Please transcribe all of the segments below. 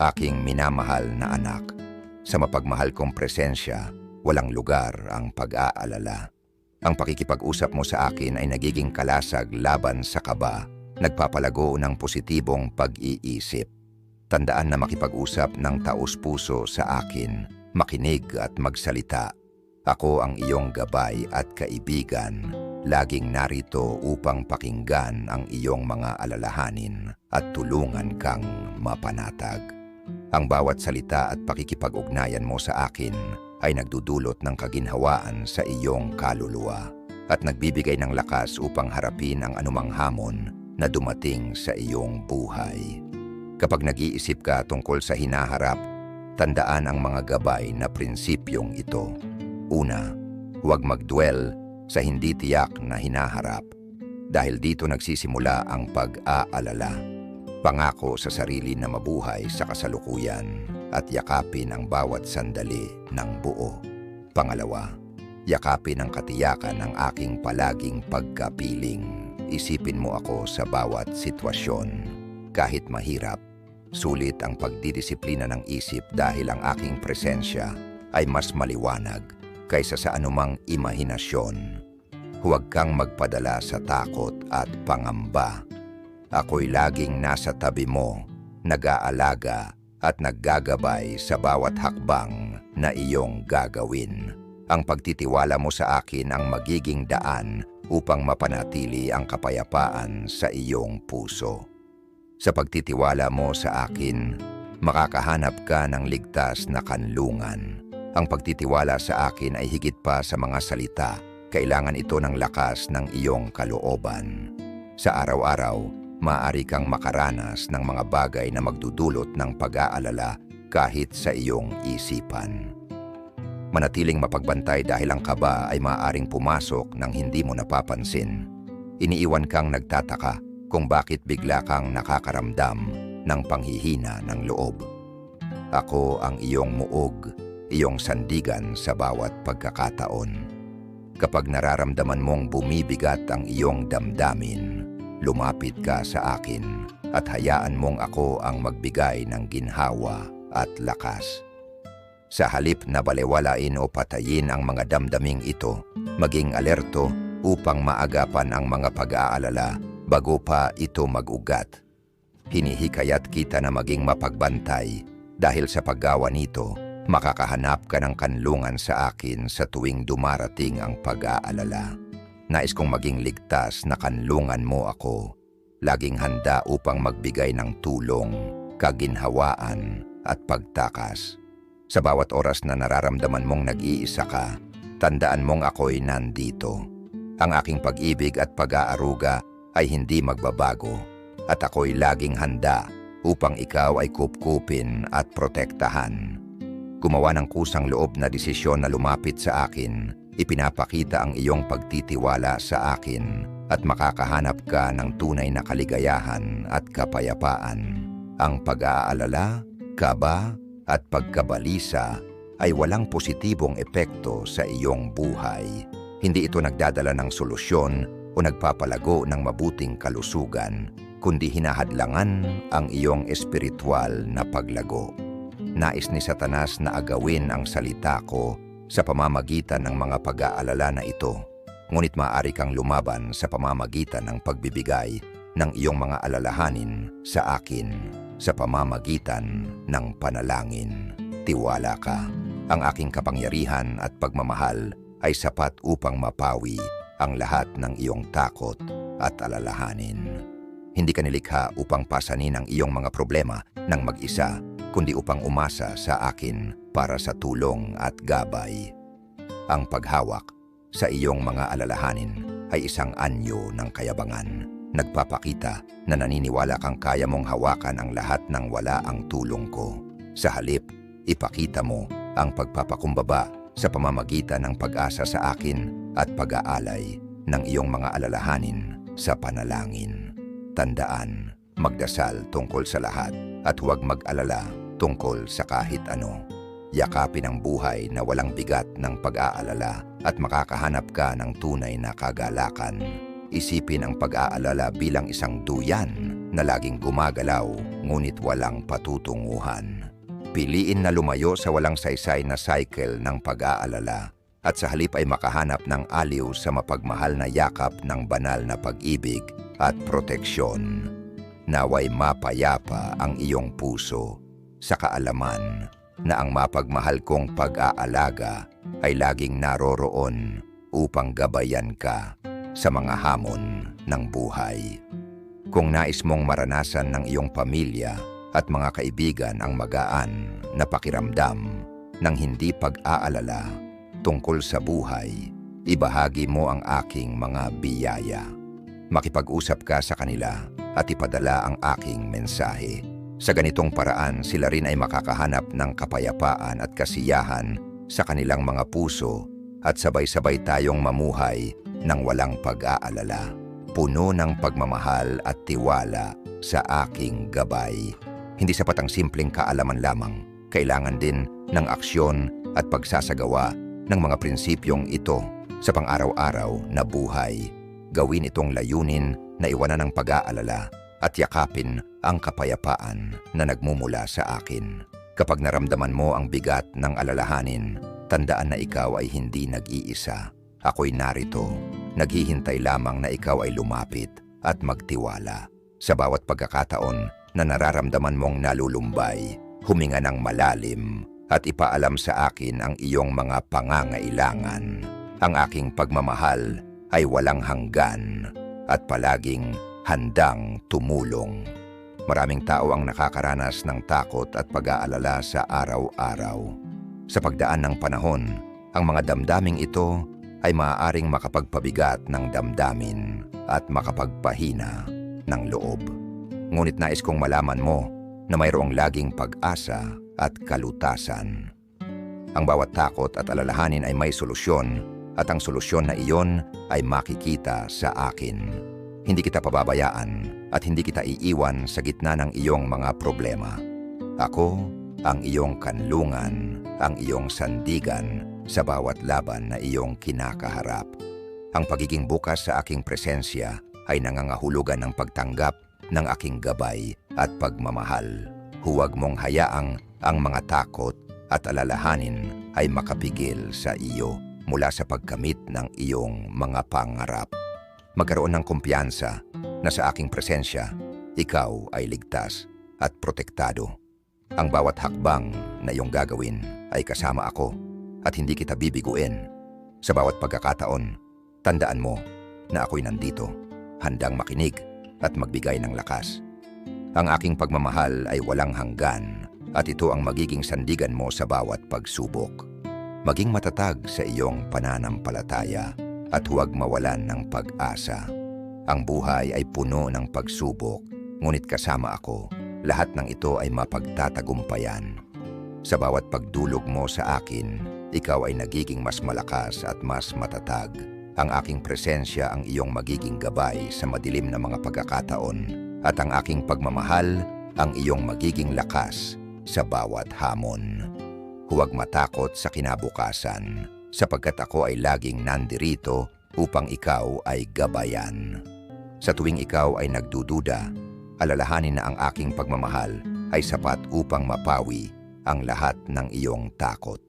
Aking minamahal na anak, sa mapagmahal kong presensya, walang lugar ang pag-aalala. Ang pakikipag-usap mo sa akin ay nagiging kalasag laban sa kaba, nagpapalago ng positibong pag-iisip. Tandaan na makipag-usap ng taos-puso sa akin, makinig at magsalita. Ako ang iyong gabay at kaibigan, laging narito upang pakinggan ang iyong mga alalahanin at tulungan kang mapanatag. Ang bawat salita at pakikipag-ugnayan mo sa akin ay nagdudulot ng kaginhawaan sa iyong kaluluwa at nagbibigay ng lakas upang harapin ang anumang hamon na dumating sa iyong buhay. Kapag nag-iisip ka tungkol sa hinaharap, tandaan ang mga gabay na prinsipyong ito. Una, huwag magdwell sa hindi tiyak na hinaharap dahil dito nagsisimula ang pag-aalala. Pangako sa sarili na mabuhay sa kasalukuyan at yakapin ang bawat sandali ng buo. Pangalawa, yakapin ang katiyakan ng aking palaging pagkapiling. Isipin mo ako sa bawat sitwasyon. Kahit mahirap, sulit ang pagdidisiplina ng isip dahil ang aking presensya ay mas maliwanag kaysa sa anumang imahinasyon. Huwag kang magpadala sa takot at pangamba. Ako'y laging nasa tabi mo, nag-aalaga at naggagabay sa bawat hakbang na iyong gagawin. Ang pagtitiwala mo sa akin ang magiging daan upang mapanatili ang kapayapaan sa iyong puso. Sa pagtitiwala mo sa akin, makakahanap ka ng ligtas na kanlungan. Ang pagtitiwala sa akin ay higit pa sa mga salita. Kailangan ito ng lakas ng iyong kalooban. Sa araw-araw, maaari kang makaranas ng mga bagay na magdudulot ng pag-aalala kahit sa iyong isipan. Manatiling mapagbantay dahil ang kaba ay maaaring pumasok ng hindi mo napapansin. Iniiwan kang nagtataka kung bakit bigla kang nakakaramdam ng panghihina ng loob. Ako ang iyong muog, iyong sandigan sa bawat pagkakataon. Kapag nararamdaman mong bumibigat ang iyong damdamin, lumapit ka sa akin at hayaan mong ako ang magbigay ng ginhawa at lakas. Sa halip na balewalain o patayin ang mga damdaming ito, maging alerto upang maagapan ang mga pag-aalala bago pa ito mag-ugat. Hinihikayat kita na maging mapagbantay dahil sa paggawa nito, makakahanap ka ng kanlungan sa akin sa tuwing dumarating ang pag-aalala. Nais kong maging ligtas na kanlungan mo ako, laging handa upang magbigay ng tulong, kaginhawaan at pagtakas. Sa bawat oras na nararamdaman mong nag-iisa ka, tandaan mong ako'y nandito. Ang aking pag-ibig at pag-aaruga ay hindi magbabago at ako'y laging handa upang ikaw ay kupkupin at protektahan. Gumawa ng kusang loob na desisyon na lumapit sa akin, ipinapakita ang iyong pagtitiwala sa akin at makakahanap ka ng tunay na kaligayahan at kapayapaan. Ang pag-aalala, kaba, at pagkabalisa ay walang positibong epekto sa iyong buhay. Hindi ito nagdadala ng solusyon o nagpapalago ng mabuting kalusugan, kundi hinahadlangan ang iyong espiritual na paglago. Nais ni Satanas na agawin ang salita ko sa pamamagitan ng mga pag-aalala na ito. Ngunit maaari kang lumaban sa pamamagitan ng pagbibigay ng iyong mga alalahanin sa akin sa pamamagitan ng panalangin. Tiwala ka. Ang aking kapangyarihan at pagmamahal ay sapat upang mapawi ang lahat ng iyong takot at alalahanin. Hindi ka nilikha upang pasanin ang iyong mga problema ng mag-isa, kundi upang umasa sa akin para sa tulong at gabay. Ang paghawak sa iyong mga alalahanin ay isang anyo ng kayabangan. Nagpapakita na naniniwala kang kaya mong hawakan ang lahat ng wala ang tulong ko. Sa halip, ipakita mo ang pagpapakumbaba sa pamamagitan ng pag-asa sa akin at pag-aalay ng iyong mga alalahanin sa panalangin. Tandaan, magdasal tungkol sa lahat at huwag mag-alala tungkol sa kahit ano. Yakapin ang buhay na walang bigat ng pag-aalala at makakahanap ka ng tunay na kagalakan. Isipin ang pag-aalala bilang isang duyan na laging gumagalaw ngunit walang patutunguhan. Piliin na lumayo sa walang saysay na cycle ng pag-aalala at sa halip ay makahanap ng aliw sa mapagmahal na yakap ng banal na pag-ibig at proteksyon. Naway mapayapa ang iyong puso sa kaalaman na ang mapagmahal kong pag-aalaga ay laging naroroon upang gabayan ka sa mga hamon ng buhay. Kung nais mong maranasan ng iyong pamilya at mga kaibigan ang magaan na pakiramdam ng hindi pag-aalala tungkol sa buhay, ibahagi mo ang aking mga biyaya. Makipag-usap ka sa kanila at ipadala ang aking mensahe. Sa ganitong paraan, sila rin ay makakahanap ng kapayapaan at kasiyahan sa kanilang mga puso at sabay-sabay tayong mamuhay ng walang pag-aalala. Puno ng pagmamahal at tiwala sa aking gabay. Hindi sapat ang simpleng kaalaman lamang. Kailangan din ng aksyon at pagsasagawa ng mga prinsipyong ito sa pang-araw-araw na buhay. Gawin itong layunin na iwanan ng pag-aalala at yakapin ang kapayapaan na nagmumula sa akin. Kapag naramdaman mo ang bigat ng alalahanin, tandaan na ikaw ay hindi nag-iisa. Ako'y narito, naghihintay lamang na ikaw ay lumapit at magtiwala. Sa bawat pagkakataon na nararamdaman mong nalulumbay, huminga ng malalim at ipaalam sa akin ang iyong mga pangangailangan. Ang aking pagmamahal ay walang hanggan at palaging handang tumulong. Maraming tao ang nakakaranas ng takot at pag-aalala sa araw-araw. Sa pagdaan ng panahon, ang mga damdaming ito ay maaaring makapagpabigat ng damdamin at makapagpahina ng loob. Ngunit nais kong malaman mo na mayroong laging pag-asa at kalutasan. Ang bawat takot at alalahanin ay may solusyon at ang solusyon na iyon ay makikita sa akin. Hindi kita pababayaan at hindi kita iiwan sa gitna ng iyong mga problema. Ako ang iyong kanlungan, ang iyong sandigan sa bawat laban na iyong kinakaharap. Ang pagiging bukas sa aking presensya ay nangangahulugan ng pagtanggap ng aking gabay at pagmamahal. Huwag mong hayaang ang mga takot at alalahanin ay makapigil sa iyo mula sa pagkamit ng iyong mga pangarap. Magkaroon ng kumpiyansa na sa aking presensya, ikaw ay ligtas at protektado. Ang bawat hakbang na iyong gagawin ay kasama ako at hindi kita bibiguin. Sa bawat pagkakataon, tandaan mo na ako'y nandito, handang makinig at magbigay ng lakas. Ang aking pagmamahal ay walang hanggan at ito ang magiging sandigan mo sa bawat pagsubok. Maging matatag sa iyong pananampalataya at huwag mawalan ng pag-asa. Ang buhay ay puno ng pagsubok, ngunit kasama ako lahat ng ito ay mapagtatagumpayan. Sa bawat pagdulog mo sa akin, ikaw ay nagiging mas malakas at mas matatag. Ang aking presensya ang iyong magiging gabay sa madilim na mga pagkakataon at ang aking pagmamahal ang iyong magiging lakas sa bawat hamon. Huwag matakot sa kinabukasan sapagkat ako ay laging nandirito upang ikaw ay gabayan. Sa tuwing ikaw ay nagdududa, alalahanin na ang aking pagmamahal ay sapat upang mapawi ang lahat ng iyong takot.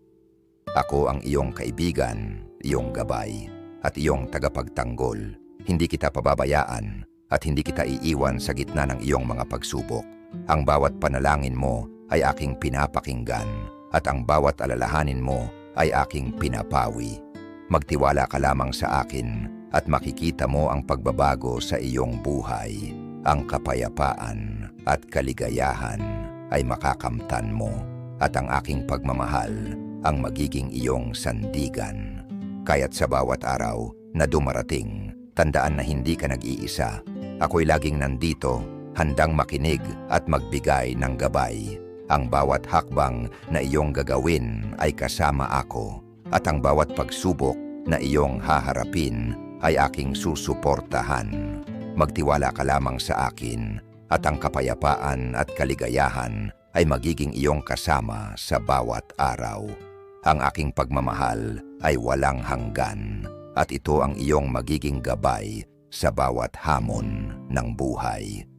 Ako ang iyong kaibigan, iyong gabay, at iyong tagapagtanggol. Hindi kita pababayaan at hindi kita iiwan sa gitna ng iyong mga pagsubok. Ang bawat panalangin mo ay aking pinapakinggan at ang bawat alalahanin mo ay aking pinapawi. Magtiwala ka lamang sa akin at makikita mo ang pagbabago sa iyong buhay ang kapayapaan at kaligayahan ay makakamtan mo at ang aking pagmamahal ang magiging iyong sandigan. Kaya't sa bawat araw na dumarating, tandaan na hindi ka nag-iisa. Ako'y laging nandito, handang makinig at magbigay ng gabay. Ang bawat hakbang na iyong gagawin ay kasama ako at ang bawat pagsubok na iyong haharapin ay aking susuportahan. Magtiwala ka lamang sa akin at ang kapayapaan at kaligayahan ay magiging iyong kasama sa bawat araw. Ang aking pagmamahal ay walang hanggan at ito ang iyong magiging gabay sa bawat hamon ng buhay.